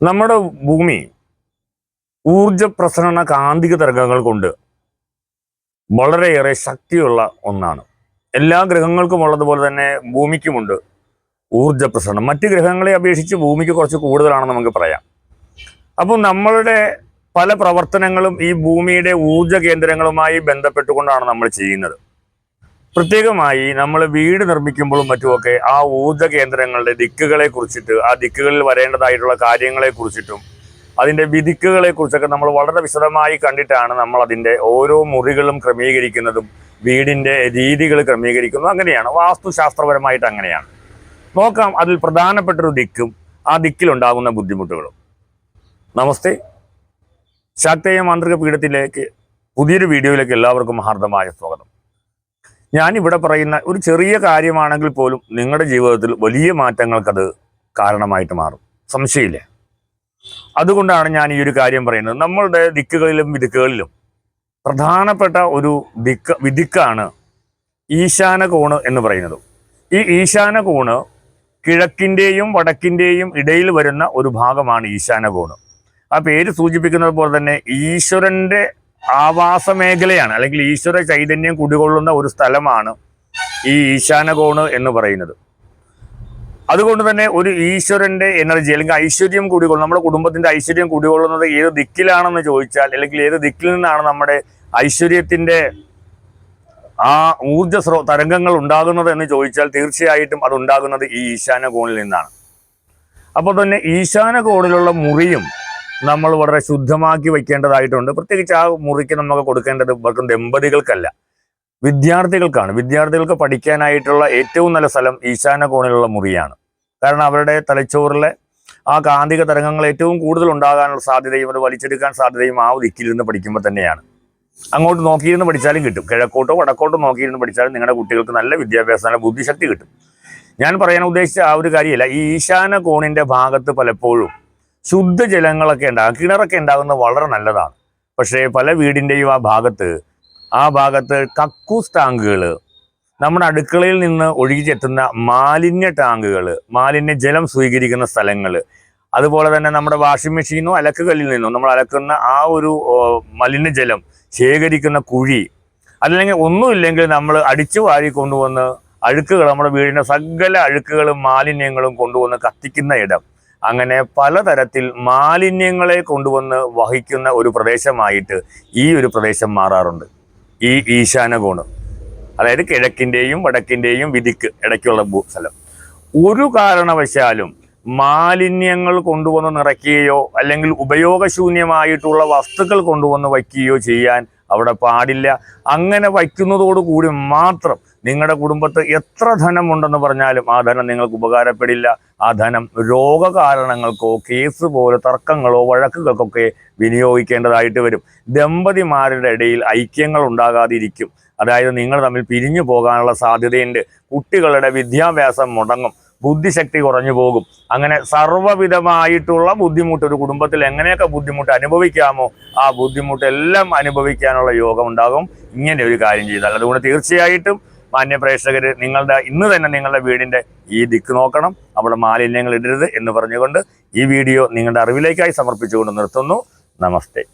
നമ്മുടെ ഭൂമി ഊർജ പ്രസരണ കാന്തിക തരംഗങ്ങൾ കൊണ്ട് വളരെയേറെ ശക്തിയുള്ള ഒന്നാണ്. എല്ലാ ഗ്രഹങ്ങൾക്കും ഉള്ളതുപോലെ തന്നെ ഭൂമിക്കുമുണ്ട് ഊർജ പ്രസരണം മറ്റ് ഗ്രഹങ്ങളെ അപേക്ഷിച്ച് ഭൂമിക്ക് കുറച്ച് കൂടുതലാണെന്ന് നമുക്ക് പറയാം. അപ്പോൾ നമ്മളുടെ പല പ്രവർത്തനങ്ങളും ഈ ഭൂമിയുടെ ഊർജ കേന്ദ്രങ്ങളുമായി ബന്ധപ്പെട്ടുകൊണ്ടാണ് നമ്മൾ ചെയ്യുന്നത്. പ്രത്യേകമായി നമ്മൾ വീട് നിർമ്മിക്കുമ്പോഴും മറ്റുമൊക്കെ ആ ഊർജ കേന്ദ്രങ്ങളുടെ ദിക്കുകളെ കുറിച്ചിട്ട് ആ ദിക്കുകളിൽ വരേണ്ടതായിട്ടുള്ള കാര്യങ്ങളെ കുറിച്ചിട്ടും അതിന്റെ വിധിക്കുകളെ കുറിച്ചൊക്കെ നമ്മൾ വളരെ വിശദമായി കണ്ടിട്ടാണ് നമ്മൾ അതിന്റെ ഓരോ മുറികളും ക്രമീകരിക്കുന്നതും വീടിന്റെ രീതികൾ ക്രമീകരിക്കുന്നതും അങ്ങനെയാണ്. വാസ്തുശാസ്ത്രപരമായിട്ട് അങ്ങനെയാണ്. നോക്കാം അതിൽ പ്രധാനപ്പെട്ടൊരു ദിക്കും ആ ദിക്കിലുണ്ടാകുന്ന ബുദ്ധിമുട്ടുകളും. നമസ്തേ. ശാക്തേയ മാന്ത്രിക പീഠത്തിലേക്ക് പുതിയൊരു വീഡിയോയിലേക്ക് എല്ലാവർക്കും ഹാർദമായ സ്വാഗതം. ഞാൻ ഇവിടെ പറയുന്ന ഒരു ചെറിയ കാര്യമാണെങ്കിൽ പോലും നിങ്ങളുടെ ജീവിതത്തിൽ വലിയ മാറ്റങ്ങൾക്കത് കാരണമായിട്ട് മാറും. സംശയമില്ല. അതുകൊണ്ടാണ് ഞാൻ ഈ ഒരു കാര്യം പറയുന്നത്. നമ്മളുടെ ദിക്കുകളിലും വിദിക്കുകളിലും പ്രധാനപ്പെട്ട ഒരു ദിക്ക് വിദിക്കാണ് ഈശാന കോണ് എന്ന് പറയുന്നത്. ഈ ഈശാന കോണ് കിഴക്കിന്റെയും വടക്കിന്റെയും ഇടയിൽ വരുന്ന ഒരു ഭാഗമാണ് ഈശാന കോണ് ആ പേര് സൂചിപ്പിക്കുന്നത് പോലെ തന്നെ ഈശ്വരന്റെ ആവാസ മേഖലയാണ് അല്ലെങ്കിൽ ഈശ്വര ചൈതന്യം കുടികൊള്ളുന്ന ഒരു സ്ഥലമാണ് ഈ ഈശാനകോണ് എന്ന് പറയുന്നത്. അതുകൊണ്ട് തന്നെ ഒരു ഈശ്വരന്റെ എനർജി അല്ലെങ്കിൽ ഐശ്വര്യം കുടികൊള്ളും നമ്മുടെ കുടുംബത്തിന്റെ ഐശ്വര്യം കുടികൊള്ളുന്നത് ഏത് ദിക്കിലാണെന്ന് ചോദിച്ചാൽ അല്ലെങ്കിൽ ഏത് ദിക്കിൽ നിന്നാണ് നമ്മുടെ ഐശ്വര്യത്തിന്റെ ആ ഊർജ സ്രോ തരംഗങ്ങൾ ഉണ്ടാകുന്നത് എന്ന് ചോദിച്ചാൽ തീർച്ചയായിട്ടും അത് ഉണ്ടാകുന്നത് ഈ ഈശാന കോണിൽ നിന്നാണ്. അപ്പോൾ തന്നെ ഈശാന കോണിലുള്ള മുറിയും നമ്മൾ വളരെ ശുദ്ധമാക്കി വയ്ക്കേണ്ടതായിട്ടുണ്ട് പ്രത്യേകിച്ച് ആ മുറിക്ക് നമുക്ക് കൊടുക്കേണ്ടത് വെറും ദമ്പതികൾക്കല്ല. വിദ്യാർത്ഥികൾക്കാണ്. വിദ്യാർത്ഥികൾക്ക് പഠിക്കാനായിട്ടുള്ള ഏറ്റവും നല്ല സ്ഥലം ഈശാന കോണിലുള്ള മുറിയാണ്. കാരണം അവരുടെ തലച്ചോറിലെ ആ കാന്തിക തരംഗങ്ങൾ ഏറ്റവും കൂടുതൽ ഉണ്ടാകാനുള്ള സാധ്യതയും അത് വലിച്ചെടുക്കാൻ സാധ്യതയും ആ ദിക്കിലിരുന്ന് പഠിക്കുമ്പോൾ തന്നെയാണ്. അങ്ങോട്ട് നോക്കിയിരുന്ന് പഠിച്ചാലും കിട്ടും. കിഴക്കോട്ടോ വടക്കോട്ടോ നോക്കിയിരുന്ന് പഠിച്ചാലും നിങ്ങളുടെ കുട്ടികൾക്ക് നല്ല വിദ്യാഭ്യാസം നല്ല ബുദ്ധിശക്തി കിട്ടും. ഞാൻ പറയാൻ ഉദ്ദേശിച്ച ആ ഒരു കാര്യമല്ല. ഈ ഈശാന കോണിന്റെ ഭാഗത്ത് പലപ്പോഴും ശുദ്ധജലങ്ങളൊക്കെ ഉണ്ടാകും കിണറൊക്കെ ഉണ്ടാകുന്നത് വളരെ നല്ലതാണ്. പക്ഷേ പല വീടിന്റെയും ആ ഭാഗത്ത് ആ ഭാഗത്ത് കക്കൂസ് ടാങ്കുകൾ നമ്മുടെ അടുക്കളയിൽ നിന്ന് ഒഴുകിച്ചെത്തുന്ന മാലിന്യ ടാങ്കുകൾ മാലിന്യ ജലം സ്വീകരിക്കുന്ന സ്ഥലങ്ങൾ അതുപോലെ തന്നെ നമ്മുടെ വാഷിംഗ് മെഷീനോ അലക്കുകല്ലിൽ നിന്നോ നമ്മൾ അലക്കുന്ന ആ ഒരു മലിനജലം ശേഖരിക്കുന്ന കുഴി അല്ലെങ്കിൽ ഒന്നുമില്ലെങ്കിൽ നമ്മൾ അടിച്ചു വാരി കൊണ്ടുവന്ന് അഴുക്കുകൾ നമ്മുടെ വീടിന്റെ സകല അഴുക്കുകളും മാലിന്യങ്ങളും കൊണ്ടുവന്ന് കത്തിക്കുന്ന ഇടം. അങ്ങനെ പലതരത്തിൽ മാലിന്യങ്ങളെ കൊണ്ടുവന്ന് വഹിക്കുന്ന ഒരു പ്രദേശമായിട്ട് ഈ ഒരു പ്രദേശം മാറാറുണ്ട്. ഈ ഈശാനകോണ്. അതായത് കിഴക്കിന്റെയും വടക്കിന്റെയും വിധിക്ക് ഇടയ്ക്കുള്ള സ്ഥലം. ഒരു കാരണവശാലും മാലിന്യങ്ങൾ കൊണ്ടുവന്ന് നിറയ്ക്കുകയോ അല്ലെങ്കിൽ ഉപയോഗശൂന്യമായിട്ടുള്ള വസ്തുക്കൾ കൊണ്ടുവന്ന് വയ്ക്കുകയോ ചെയ്യാൻ അവിടെ പാടില്ല. അങ്ങനെ വയ്ക്കുന്നതോടുകൂടി മാത്രം നിങ്ങളുടെ കുടുംബത്ത് എത്ര ധനമുണ്ടെന്ന് പറഞ്ഞാലും ആ ധനം നിങ്ങൾക്ക് ഉപകാരപ്പെടില്ല. ആ ധനം രോഗകാരണങ്ങൾക്കോ കേസ് പോലെ തർക്കങ്ങളോ വഴക്കുകൾക്കൊക്കെ വിനിയോഗിക്കേണ്ടതായിട്ട് വരും. ദമ്പതിമാരുടെ ഇടയിൽ ഐക്യങ്ങൾ ഉണ്ടാകാതിരിക്കും. അതായത് നിങ്ങൾ തമ്മിൽ പിരിഞ്ഞു പോകാനുള്ള സാധ്യതയുണ്ട്. കുട്ടികളുടെ വിദ്യാഭ്യാസം മുടങ്ങും. ബുദ്ധിശക്തി കുറഞ്ഞു പോകും. അങ്ങനെ സർവവിധമായിട്ടുള്ള ബുദ്ധിമുട്ട് ഒരു കുടുംബത്തിൽ എങ്ങനെയൊക്കെ ബുദ്ധിമുട്ട് അനുഭവിക്കാമോ ആ ബുദ്ധിമുട്ടെല്ലാം അനുഭവിക്കാനുള്ള യോഗം ഉണ്ടാകും ഇങ്ങനെ ഒരു കാര്യം ചെയ്താൽ അതുകൊണ്ട് തീർച്ചയായിട്ടും മാന്യ പ്രേക്ഷകർ നിങ്ങളുടെ ഇന്ന് തന്നെ നിങ്ങളുടെ വീടിന്റെ ഈ ദിക്ക് നോക്കണം. അവിടെ മാലിന്യങ്ങൾ ഇടരുത് എന്ന് പറഞ്ഞുകൊണ്ട് ഈ വീഡിയോ നിങ്ങളുടെ അറിവിലേക്കായി സമർപ്പിച്ചുകൊണ്ട് നിർത്തുന്നു. നമസ്തേ.